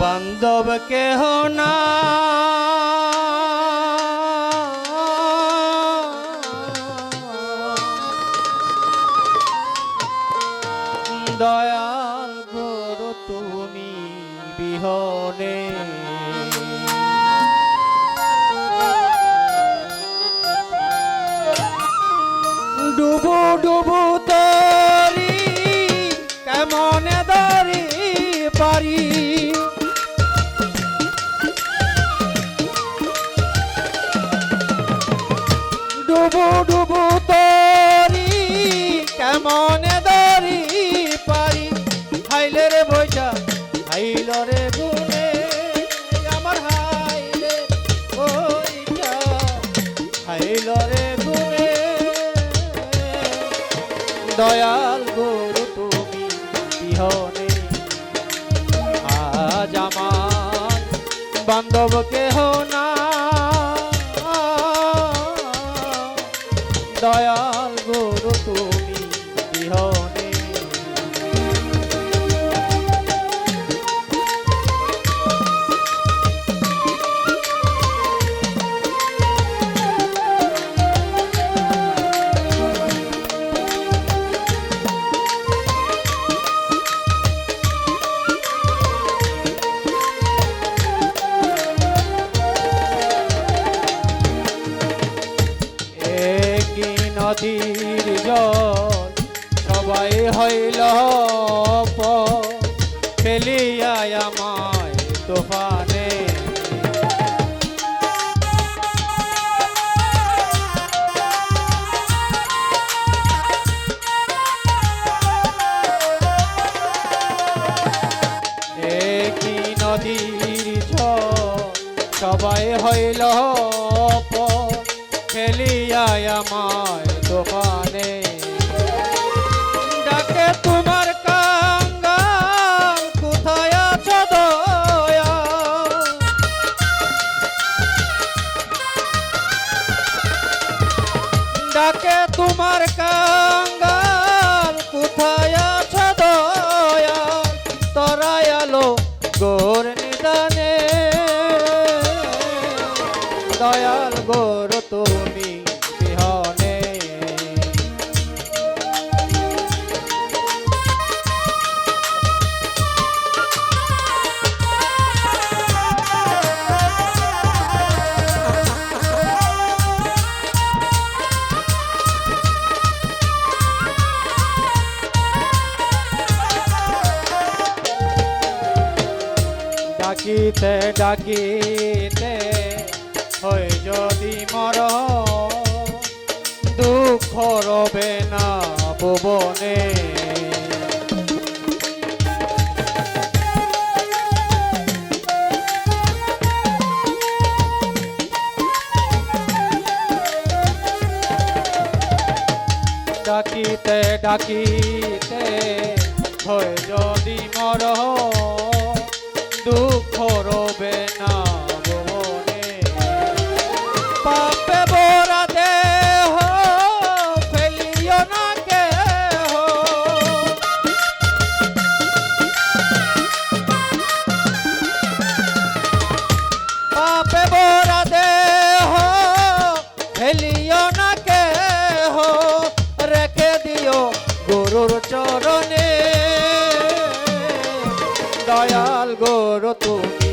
বান্ধব কেহ না। দয়াল গরু তুমি বিহনে ডুবু তরি, কেমনে দারি পারি? হাইলে রে বৈশা হাইল রে গুনে আমার হাইলে হাইল রে গুনে দয়াল গুরু, তুমি বিহনে আজ আমার বান্ধব কেহ না দয়াল গুরু তুমি সবাই হইল ফেলিয়ায় আমায় তোফানে। একই নদীর সবাই হইল খেলিয়ায় আমায় ডাকে তোমার কাঙ্গা কোথায় আছো দয়া? তোমার কাঙ্গাল, কোথায় আছো তরাই আলো গোর নিদানে। দয়াল গোর তুমি ডাকিতে ডাকিতে হয় যদি মর দুঃখ রবে না ভুবনে। ডাকিতে ডাকিতে হয় যদি মর দুঃখ রবে না ভুবনে পাপে বোরা দেহ ফেলিও না কেহ। পাপে বোরা দেহ ফেলিও না কেহ। রেখে দিও চরণে। গরু তুমি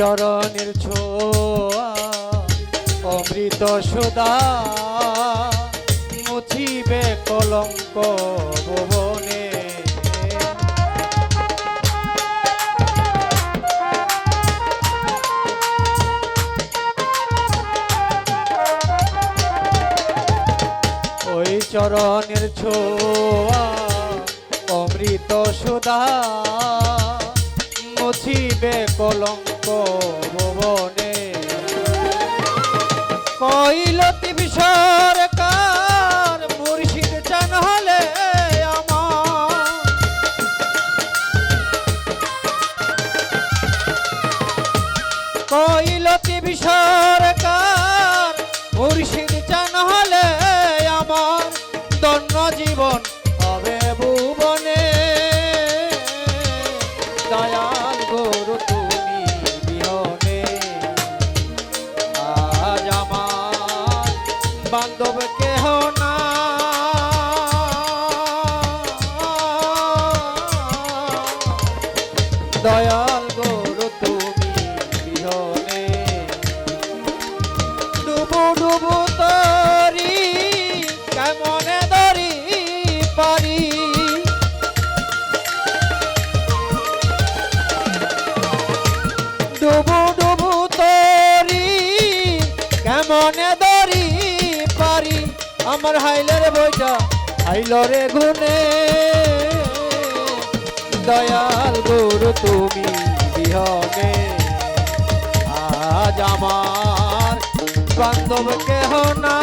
চরণের ছোঁয়া অমৃত সুদা মুছিবে কলঙ্ক ভুবনে। ওই চরণের ছোঁয়া অমৃত সুধা মুছিবে কলঙ্ক ভুবনে। কইলতি সরকার মুর্শিদ চান হলে আমার। কইলতি সরকার দয়াল গরু, তুমি বিহনে ডুবু ডুবু তরি, কেমনে ধরি পারি? ডুবু ডুবু তরি, কেমনে ধরি পারি? আমার হাইলের বইটা, হাইলরে গুরু তুমি বিহনে আজ আমার বান্ধব কেহ না